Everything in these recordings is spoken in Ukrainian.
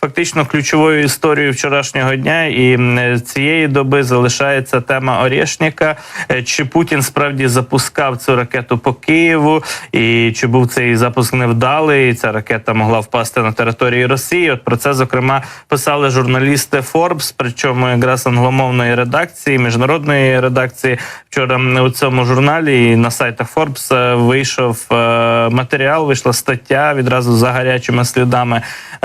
Фактично ключовою історією вчорашнього дня і цієї доби залишається тема Орєшніка. Е, Чи Путін справді запускав цю ракету по Києву, і чи був цей запуск невдалий? Ця ракета могла впасти на території Росії. От про це зокрема писали журналісти Forbes, причому якраз англомовної редакції, міжнародної редакції. Вчора у цьому журналі і на сайтах Forbes е, вийшов е, матеріал, вийшла стаття відразу за гарячими слідами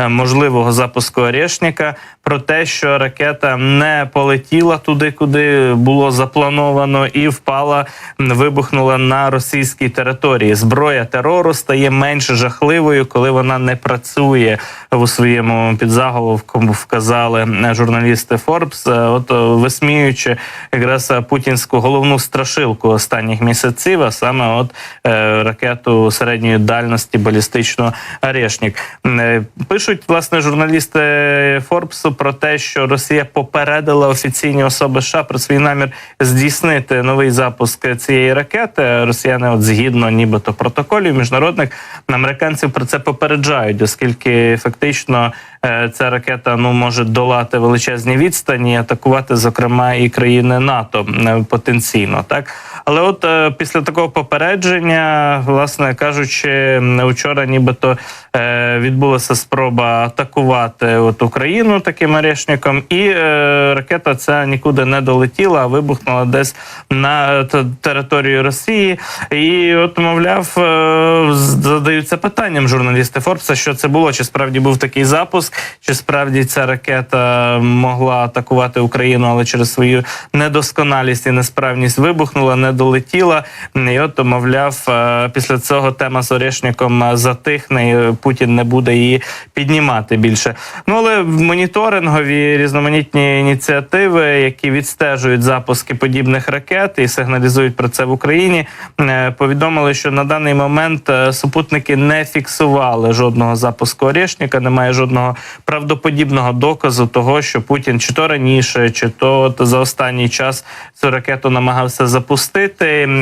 можливого запуску Орешника про те, що ракета не полетіла туди, куди було заплановано, і впала, вибухнула на російській території. Зброя терору стає менш жахливою, коли вона не працює у своєму підзаголовку. Вказали журналісти Forbes, е, от е, висміюючи якраз путінську головну страшилку останніх місяців, а саме от е, ракету середньої дальності балістичну Орешник. Е, Пишуть власне журналісти Форбсу про те, що Росія попередила офіційні особи США про свій намір здійснити новий запуск цієї ракети. Росіяни, от згідно нібито протоколів міжнародних американців про це попереджають, оскільки фактично е, ця ракета ну може долати величезні відстані, і атакувати, зокрема, і країни НАТО е, потенційно, так але от е, після такого попередження, власне кажучи, вчора нібито е, відбулася спроба атакувати от Україну таким орешником, і е, ракета ця нікуди не долетіла, а вибухнула десь на території Росії. І от, мовляв, е, задаються питанням журналісти Форбса, що це було, чи справді був такий запуск, чи справді ця ракета могла атакувати Україну, але через свою недосконалість і несправність вибухнула, не долетіла. І от, мовляв, е, після цього тема з Орешником е, затихне, і Путін не буде її піднімати більше. Ну але моніторингові різноманітні ініціативи, які відстежують запуски подібних ракет і сигналізують про це в Україні, е, повідомили, що на даний момент супутники не фіксували жодного запуску Орешника, немає жодного правдоподібного доказу того, що Путін чи то раніше, чи то за останній час цю ракету намагався запустити,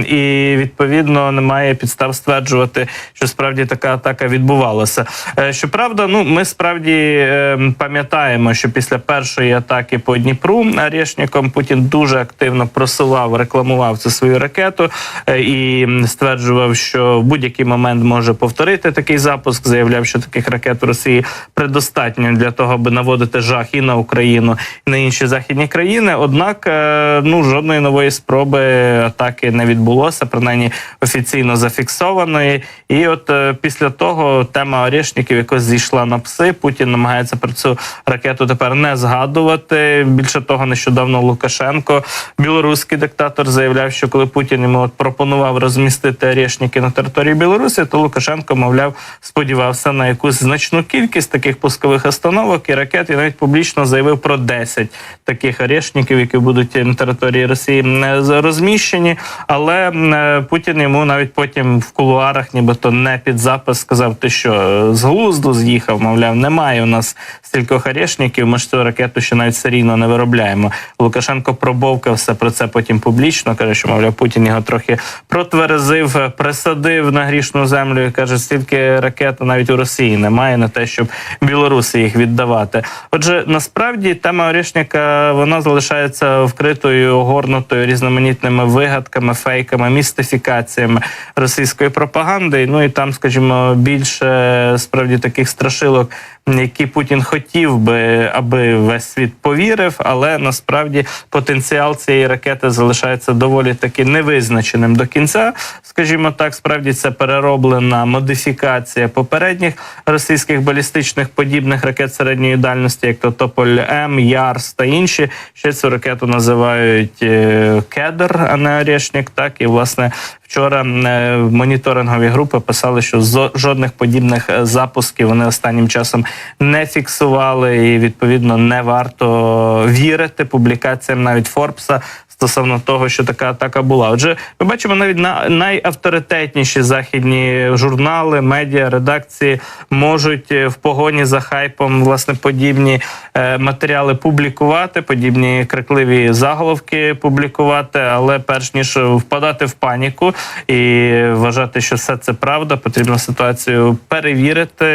і відповідно немає підстав стверджувати, що справді така атака відбувалася. Е, Щоправда, ну ми справді е, пам'ятаємо, що після першої атаки по Дніпру Орешником Путін дуже активно просував, рекламував цю свою ракету е, і стверджував, що в будь-який момент може повторити такий запуск. Заявляв, що таких ракет у Росії предостатньо для того, аби наводити жах і на Україну, і на інші західні країни. Однак, е, ну жодної нової спроби атаки не відбулося, принаймні офіційно зафіксованої. І от е, після того тема Орешників якось зійшла на пси. Путін намагається про цю ракету тепер не згадувати. Більше того, нещодавно Лукашенко, білоруський диктатор, заявляв, що коли Путін йому от пропонував розмістити Орешники на території Білорусі, то Лукашенко, мовляв, сподівався на якусь значну кількість таких пускових установок і ракет, і навіть публічно заявив про 10 таких орешників, які будуть на території Росії з- розміщені. Але е, Путін йому навіть потім в кулуарах, нібито не під запис, сказав: ти що е, з глузду з'їхав? Мовляв, немає у нас стількох орешників. Ми ж цю ракету ще навіть серійно не виробляємо. Лукашенко пробовкався про це потім публічно. каже, що мовляв, Путін його трохи протверезив, е, присадив на грішну землю і каже, стільки ракет навіть у Росії немає на те, щоб Білорусі їх віддавати. Отже, насправді тема Орешника вона залишається вкритою, огорнутою різноманітними вигадками, фейками, містифікаціями російської пропаганди. Ну і там, скажімо, більше справді таких страшилок, які Путін хотів би, аби весь світ повірив, але насправді потенціал цієї ракети залишається доволі таки невизначеним до кінця. Скажімо так, справді це перероблена модифікація попередніх російських балістичних подібних ракет середньої дальності, як то Тополь М, Ярс та інші. Ще цю ракету називають е, Кедр, а не Орешник. Так і власне вчора е, моніторингові групи писали, що жодних подібних е, запусків вони останнім часом не фіксували, і відповідно не варто вірити публікаціям навіть Форбса стосовно того, що така атака була. Отже, ми бачимо навіть на найавторитетніші західні журнали, медіа, редакції можуть е, в погоні за хайпом власне подібні е, матеріали публікувати, подібні крикливі заголовки публікувати, але перш ніж впадати в паніку і вважати, що все це правда, потрібно ситуацію перевірити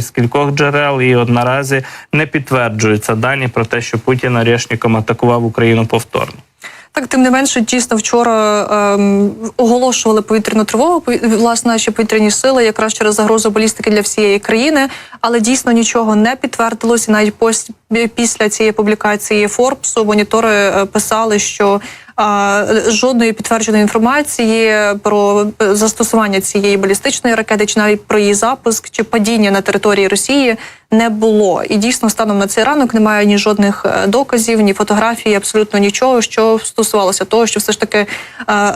з кількох джерел. І от наразі не підтверджуються дані про те, що Путін Орешніком атакував Україну повторно. Так, тим не менше, дійсно вчора ем, оголошували повітряну тривогу. Власне, наші повітряні сили якраз через загрозу балістики для всієї країни, але дійсно нічого не підтвердилося. Навіть після цієї публікації Форбсу монітори е, писали, що жодної підтвердженої інформації про е, застосування цієї балістичної ракети, чи навіть про її запуск чи падіння на території Росії не було. І дійсно, станом на цей ранок немає ні жодних е, доказів, ні фотографій, абсолютно нічого, що стосувалося того, що все ж таки е,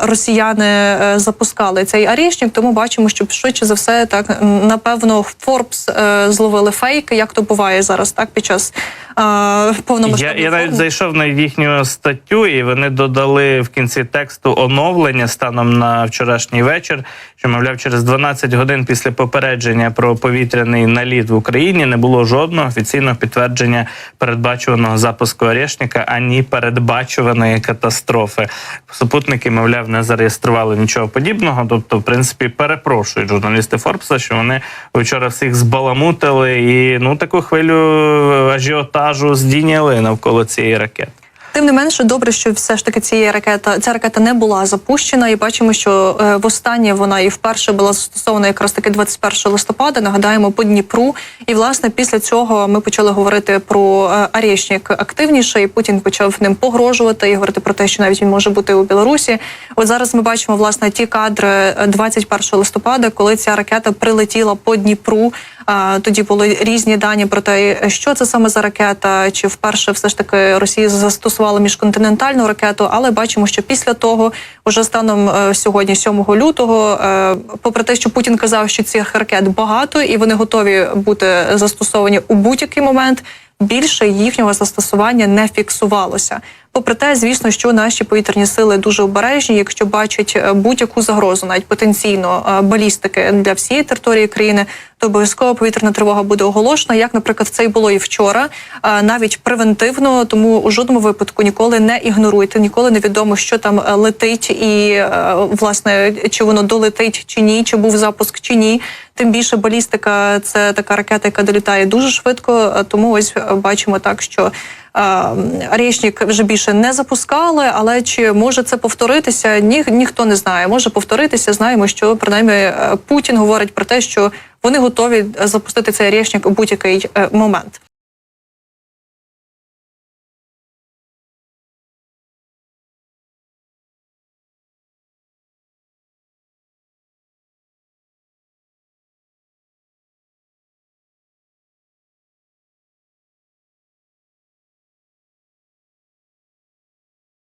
росіяни запускали цей арішник. Тому бачимо, що швидше за все, так напевно, Форбс зловили фейки, як то буває зараз, так під час е, Я, я навіть зайшов на їхню статтю, і вони додали в кінці тексту оновлення станом на вчорашній вечір. Що мовляв, через 12 годин після попередження про повітряний наліт в Україні не було жодного офіційного підтвердження передбачуваного запуску Орешника, ані передбачуваної катастрофи. Супутники, мовляв, не зареєстрували нічого подібного. Тобто, в принципі, перепрошують журналісти Форбса, що вони вчора всіх збаламутили і ну таку хвилю ажіотажу здійняли навколо цієї ракети. Тим не менше, добре, що все ж таки цієї ракета ця ракета не була запущена, і бачимо, що е, востаннє вона і вперше була застосована якраз таки 21 листопада. Нагадаємо по Дніпру. І власне після цього ми почали говорити про е, Арєшнік активніше, і Путін почав ним погрожувати і говорити про те, що навіть він може бути у Білорусі. От зараз ми бачимо власне ті кадри е, 21 листопада, коли ця ракета прилетіла по Дніпру. Тоді були різні дані про те, що це саме за ракета, чи вперше все ж таки Росія застосувала міжконтинентальну ракету. Але бачимо, що після того, уже станом е, сьогодні, 7 лютого, е, попри те, що Путін казав, що цих ракет багато і вони готові бути застосовані у будь-який момент. Більше їхнього застосування не фіксувалося. Попри те, звісно, що наші повітряні сили дуже обережні, якщо бачать е, будь-яку загрозу, навіть потенційно е, балістики для всієї території країни, то обов'язково повітряна тривога буде оголошена. Як, наприклад, це й було і вчора, е, навіть превентивно, тому у жодному випадку ніколи не ігноруйте, ніколи не відомо, що там летить, і власне чи воно долетить чи ні, чи був запуск чи ні. Тим більше балістика це така ракета, яка долітає дуже швидко. Тому ось бачимо так, що Рєшнік вже більше не запускали, але чи може це повторитися? Ні, ніхто не знає. Може повторитися. Знаємо, що принаймні е, Путін говорить про те, що вони готові запустити цей річник у будь-який е, момент.